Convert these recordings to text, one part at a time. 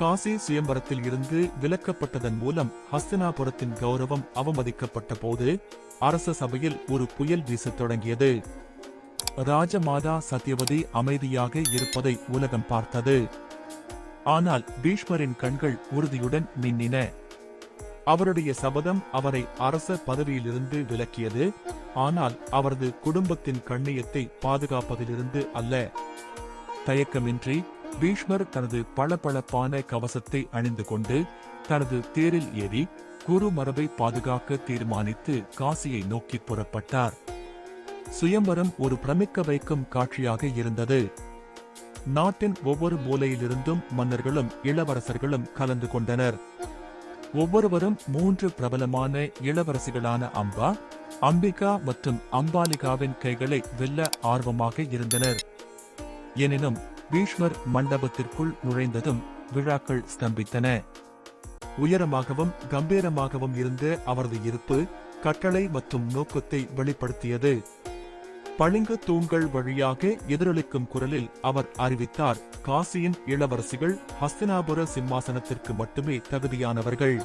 காசி சுயம்பரத்தில் இருந்து விலக்கப்பட்டதன் மூலம் ஹஸ்தினாபுரத்தின் கௌரவம் அவமதிக்கப்பட்ட போது அரச சபையில் ஒரு புயல் வீசத் தொடங்கியது. ராஜமாதா சத்யவதி அமைதியாக இருப்பதை உலகம் பார்த்தது. ஆனால் பீஷ்மரின் கண்கள் உறுதியுடன் மின்னின. அவருடைய சபதம் அவரை அரச பதவியிலிருந்து விலக்கியது. ஆனால் அவரது குடும்பத்தின் கண்ணியத்தை பாதுகாப்பதிலிருந்து அல்ல. தயக்கமின்றி பீஷ்மர் தனது பளபளப்பான கவசத்தை அணிந்து கொண்டு தனது தேரில் ஏறி குரு மரபை பாதுகாக்க தீர்மானித்து காசியை நோக்கி புறப்பட்டார். சுயம்பரம் ஒரு பிரமிக்க வைக்கும் காட்சியாக இருந்தது. நாட்டின் ஒவ்வொரு மூலையிலிருந்தும் மன்னர்களும் இளவரசர்களும் கலந்து கொண்டனர். ஒவ்வொருவரும் மூன்று பிரபலமான இளவரசிகளான அம்பா அம்பிகா மற்றும் அம்பாலிகாவின் கைகளை வெல்ல ஆர்வமாக இருந்தனர். எனினும் பீஷ்மர் மண்டபத்திற்குள் நுழைந்ததும் விழாக்கள் ஸ்தம்பித்தன. உயரமாகவும் கம்பீரமாகவும் இருந்த அவரது இருப்பு கட்டளை மற்றும் நோக்கத்தை வெளிப்படுத்தியது. பளிங்கு தூண்கள் வழியாக எதிரொலிக்கும் குரலில் அவர் அறிவித்தார் காசியின் இளவரசிகள் ஹஸ்தினாபுர சிம்மாசனத்திற்கு மட்டுமே தகுதியானவர்கள்.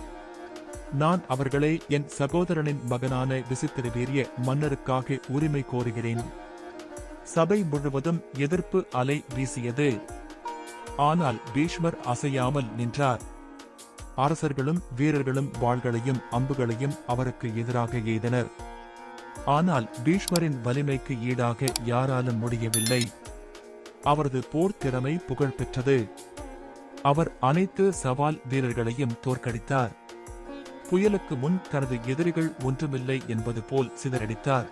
நான் அவர்களை என் சகோதரனின் மகனான விசித்திர வீரிய மன்னருக்காக உரிமை கோருகிறேன். சபை முழுவதும் எதிர்ப்பு அலை வீசியது. ஆனால் பீஷ்மர் அசையாமல் நின்றார். அரசர்களும் வீரர்களும் வாள்களையும் அம்புகளையும் அவருக்கு எதிராக எய்தனர். ஆனால் பீஷ்மரின் வலிமைக்கு ஈடாக யாராலும் முடியவில்லை. அவரது போர் திறமை புகழ் பெற்றது அவர் அனைத்து சவால் வீரர்களையும் தோற்கடித்தார். புயலுக்கு முன் தனது எதிரிகள் ஒன்றுமில்லை என்பது போல் சிதறடித்தார்.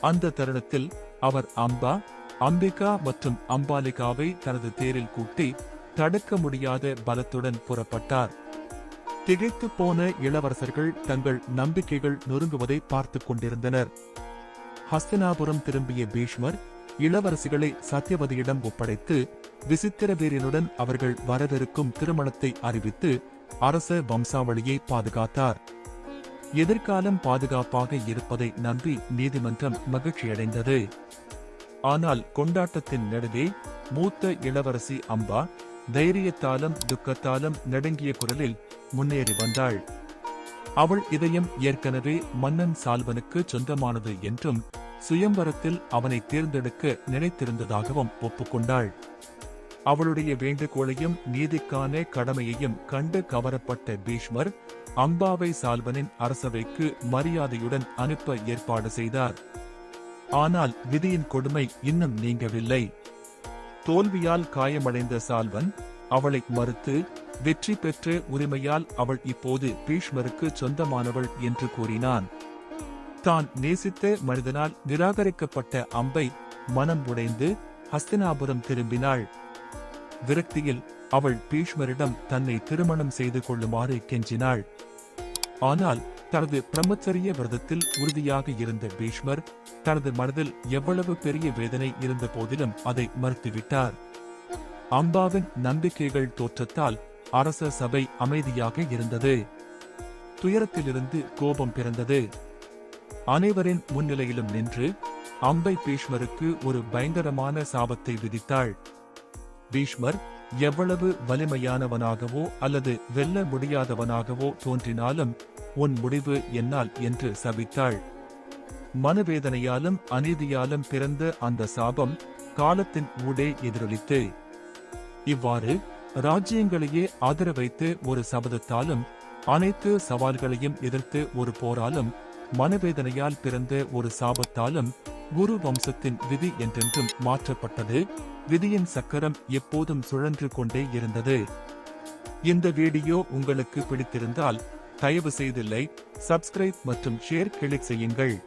அந்த தருணத்தில் அவர் அம்பா அம்பிகா மற்றும் அம்பாலிகாவை தனது தேரில் கூட்டி தடுக்க முடியாத பலத்துடன் புறப்பட்டார். திகைத்து போன இளவரசர்கள் தங்கள் நம்பிக்கைகள் நொறுங்குவதை பார்த்துக் கொண்டிருந்தனர். ஹஸ்தினாபுரம் திரும்பிய பீஷ்மர் இளவரசிகளை சத்யவதியிடம் ஒப்படைத்து விசித்திரவீரனுடன் அவர்கள் வரவிருக்கும் திருமணத்தை அறிவித்து அரச வம்சாவளியை பாதுகாத்தார். எதிர்காலம் பாதுகாப்பாக இருப்பதை நம்பி நீதிமன்றம் மகிழ்ச்சியடைந்தது. ஆனால் கொண்டாட்டத்தின் நடுவே மூத்த இளவரசி அம்பா தைரியத்தாலும் துக்கத்தாலும் நடுங்கிய குரலில் முன்னேறி வந்தாள். அவள் இதயம் ஏற்கனவே மன்னன் சால்வனுக்கு சொந்தமானது என்றும் சுயம்பரத்தில் அவனை தேர்ந்தெடுக்க நினைத்திருந்ததாகவும் ஒப்புக்கொண்டாள். அவளுடைய வேண்டுகோளையும் நீதிக்கான கடமையையும் கண்டு கவரப்பட்ட பீஷ்மர் அம்பாவை சால்வனின் அரசவைக்கு மரியாதையுடன் அனுப்ப ஏற்பாடு செய்தார். ஆனால் விதியின் கொடுமை இன்னும் நீங்கவில்லை. தோல்வியால் காயமடைந்த சால்வன் அவளை மறுத்து வெற்றி பெற்ற உரிமையால் அவள் இப்போது பீஷ்மருக்கு சொந்தமானவள் என்று கூறினான். தான் நேசித்த மனிதனால் நிராகரிக்கப்பட்ட அம்பை மனம் உடைந்து ஹஸ்தினாபுரம் திரும்பினாள். விரக்தியில் அவள் பீஷ்மரிடம் தன்னை திருமணம் செய்து கொள்ளுமாறு கெஞ்சினாள். ஆனால் தனது பிரம்மச்சரிய விரதத்தில் உறுதியாக இருந்த பீஷ்மர் தனது மனதில் எவ்வளவு பெரிய வேதனை இருந்த போதிலும் அதை மறுத்துவிட்டார். அம்பாவின் நம்பிக்கைகள் தோற்றத்தால் அரச சபை அமைதியாக இருந்தது. துயரத்திலிருந்து கோபம் பிறந்தது. அனைவரின் முன்னிலையிலும் நின்று அம்பை பீஷ்மருக்கு ஒரு பயங்கரமான சாபத்தை விதித்தாள். பீஷ்மர் எவ்வளவு வலிமையானவனாகவோ அல்லது வெல்ல முடியாதவனாகவோ தோன்றினாலும் உன் முடிவு என்னால் என்று சபித்தாள். மனவேதனையாலும் அநீதியாலும் பிறந்த அந்த சாபம் காலத்தின் ஊடே எதிரொலித்து. இவ்வாறு ராஜ்யங்களையே ஆதரவைத்து ஒரு சபதத்தாலும் அனைத்து சவால்களையும் எதிர்த்து ஒரு போராலும் மனவேதனையால் பிறந்த ஒரு சாபத்தாலும் குரு வம்சத்தின் விதி என்றென்றும் மாற்றப்பட்டது. விதியின் சக்கரம் எப்போதும் சுழன்று கொண்டே இருந்தது. இந்த வீடியோ உங்களுக்கு பிடித்திருந்தால் தயவு செய்து லைக் சப்ஸ்கிரைப் மற்றும் ஷேர் கிளிக் செய்யுங்கள்.